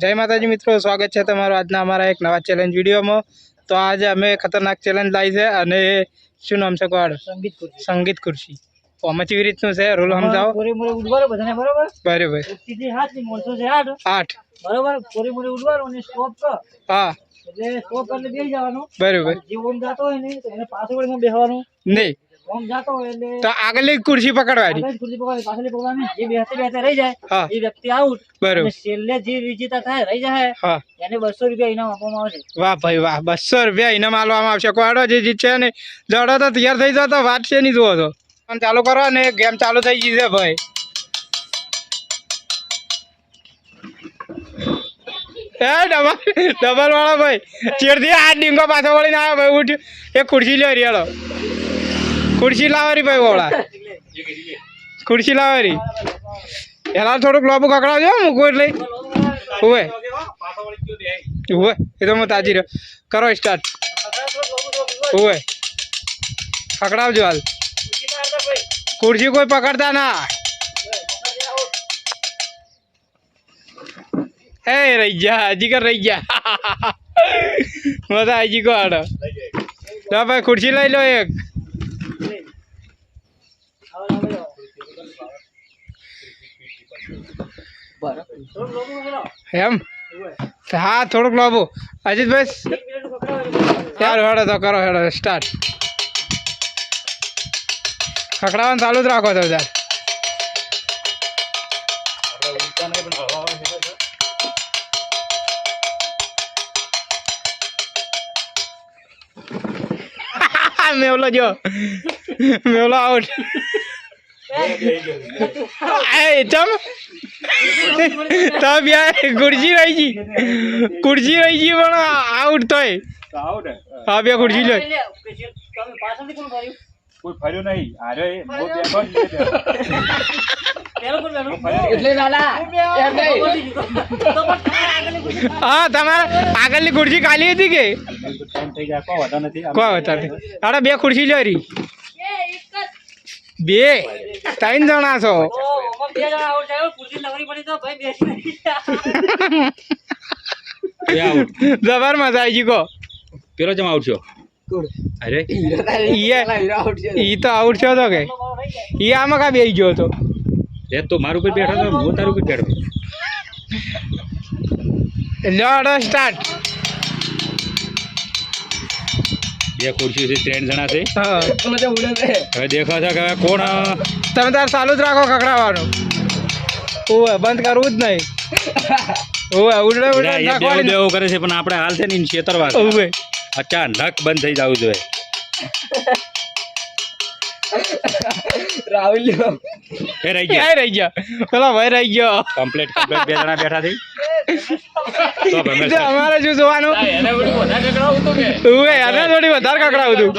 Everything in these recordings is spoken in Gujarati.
જય માતાજી મિત્રો સ્વાગત છે તમારું આજના અમારા એક નવા ચેલેન્જ વિડીયોમાં. તો આજે અમે ખતરનાક ચેલેન્જ લાવી છે અને શું નામ છે કોડ સંગીત ખુરશી તો અમે કેવી રીતનું છે? રોલ સમજાવો બરોબર? આઠ બરાબર? હા. બરાબર. જે ઓમ જાતો હોય ને એને પાછળ બેસવાનું નહીં. તો આગલી ખુરશી પકડવાની. ખુરશી પકડવાની પાછળ પકડવાની જે બેસે બેસે રહી જાય એ વ્યક્તિ આઉટ બરાબર. છેલ્લે જે વિજેતા થાય રહી જાય એને બસો રૂપિયા ઇનામ આપવામાં આવશે. વાહ ભાઈ વાહ બસો રૂપિયા ઇનામ આપવામાં આવશે. કોડો જે જીતશે ને જડો તો તૈયાર થઈ જતો તો વાત છે નહીં જુઓ તો. ચાલુ કરો ને ગેમ ચાલુ થઈ ગઈ છે ભાઈ. એ ડબલ ડબલ વાળો ભાઈ. ચેડથી આ ડીંગો પાછો વળીને આવ્યો ભાઈ ઉઠ એક ખુરશી લ્યો રિયાળો ખુરશી લાવારી ભાઈ ઓળા ખુરશી લાવારી એલા થોડુંક લોબુ કકડાવજો મૂકવું એટલે ઉવે ઉવે એ તો હું તાજી રહ્યો કરો સ્ટાર્ટ ઉવે પકડાવજો હાલ ખુરશી કોઈ પકડતા ના હે રહી હજી કર રહી ગયા મજા આવી કો આડો ભાઈ ખુરશી લઈ લો એક એમ? હા થોડુંક લોબુ. અજીતભાઈ યાર હેડો તો કરો હેડો સ્ટાર્ટ ખકડાવાનું ચાલુ જ રાખો તો તાર મેવલો જો. મેવલો આઉટ એ ચમ. તો બે ગુરજી રહી ગઈ ખુરશી રહી ગઈ પણ આઉટ તોય હા. બે ગુરજી લે કોઈ ફર્યો નહીં. આરે બહુ બેઠો હા તમારે આગળની ખુરશી ખાલી. હતી કે? ટાઈમ થઈ ગયા? કોઈ બે ખુરશી લે રહી બે ત્રણ જણા છો. જબર મજા આવી. ગઈ કો પેલો જમ આઉટ છો અરે. ઈ ઈ તો આઉટ છો તો કે. ઈ આમાં કા બેસી ગયો હતો. એ તો મારું ઉપર બેઠો તો હું તારું ઉપર બેઠો. લડો સ્ટાર્ટ બે ખુરશી છે ત્રણ જણા છે. હવે દેખો છો. કે કોણ તમે તાર ચાલુ જ રાખો ખકડાવાનું ઓવે બંધ કરવું જ નહીં. ઓવે ઉડે ઉડે નાખવાની. બેવું કરે છે પણ આપણે હાલ છે ને ઇન છેતરવા. ઓવે. અચાનક બંધ થઈ જવું જોઈએ. રાહુલ એ રહી ગયા. રહી ગયા. પેલા ભાઈ રહી ગયો. કમ્પ્લીટ કમ્પ્લીટ બે જણા બેઠા થઈ અમારે શું જોવાનું? ઓવે એને થોડી વધારે કકડાવું તું.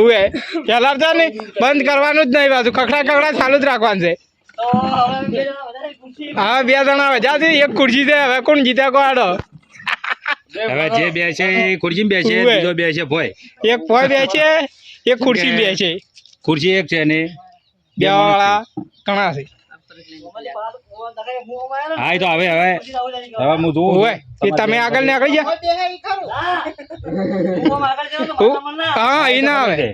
ઓવે પેલા બંધ કરવાનું જ નહીં પાછું ખકડા ખકડા ચાલુ જ રાખવાનું છે. તો હવે બે જણા વધારે ખુરશી હા બે જણા આવે. છે એક ખુરશી છે હવે કોણ જીત્યા કોડો હવે જે બે છે એ ખુરશી બે છે બીજો બે છે ભોય. એક ભોય બે છે એક ખુરશી બે છે. ખુરશી એક છે ને બે વાળા ઘણા છે. હા એ તો હવે હવે. હવે હું જોઉં ઓવે એ તમે આગળ ને આગળ જા હા. એ ના આવે.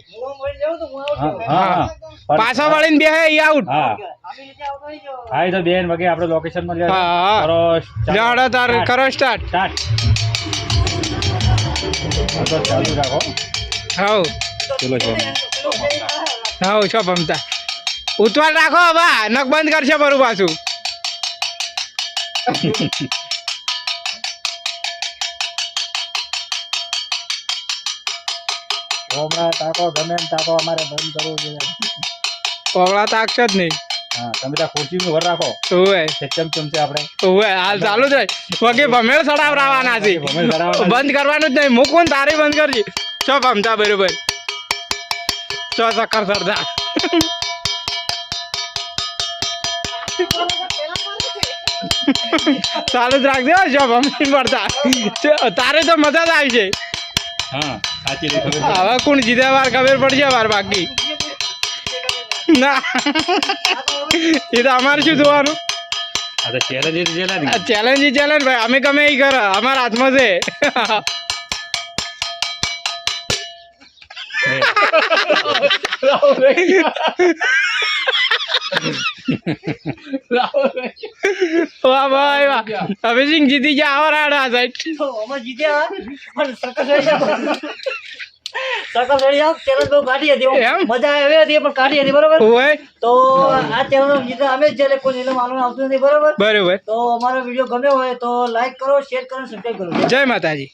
હા. પાછા વાળીને બે હે આઉટ હા. હા તો બેન વગે આપણે લોકેશનમાં હા, હા. કરો જાડો તાર કરો સ્ટાર્ટ. સ્ટાર્ટ. તો ચાલુ રાખો. હવ ચલો છો હાઉ છો ભમતા. ઉતવાળ રાખો બા નખ બંધ કરશે બરું પાછું. હમણાં તાકો ગમે ને તાકો અમારે બંધ કરવું જોઈએ. કોમળા તાકશે જ નહીં. હા તમે ત્યાં ખુરશી નું ઘર રાખો. ઓવે સક્ષમ ચમચે આપણે. ઓવે હાલ ચાલુ જ વગે ભમેળ સડાવરાવાના છે. છે. બંધ કરવાનું જ નહીં. મૂકવું તારે બંધ કરજે. છો ભમતા બરોબર છો ચક્કર સરદાર. ચાલુ જ રાખજો હો, જો પડતા. તારે તો મજા જ આવી છે. હા. છે. હવે કોણ જીતે વાર ખબર પડશે વાર બાકી. ના. એ તો અમારે શું જોવાનું? ચેલેન્જ ચેલેન્જ ચેલેન્જ ભાઈ. અમે ગમે એ કર. અમારા હાથમાં છે. વાહ ભાઈ વાહ. હવે જીતી ગયા. આવો રાડો સાહેબ. જીત્યા. લડી જાઓ. સર્કસ લડી બહુ કાઢી હતી? મજા આવી હતી પણ કાઢી હતી બરોબર તો આ ચેનલ જીતા અમે જ છે કોઈ એને માલુમ આવતું નથી બરોબર બરોબર તો અમારો વીડિયો ગમ્યો હોય તો લાઈક કરો શેર કરો સબસ્ક્રાઈબ કરો જય માતાજી.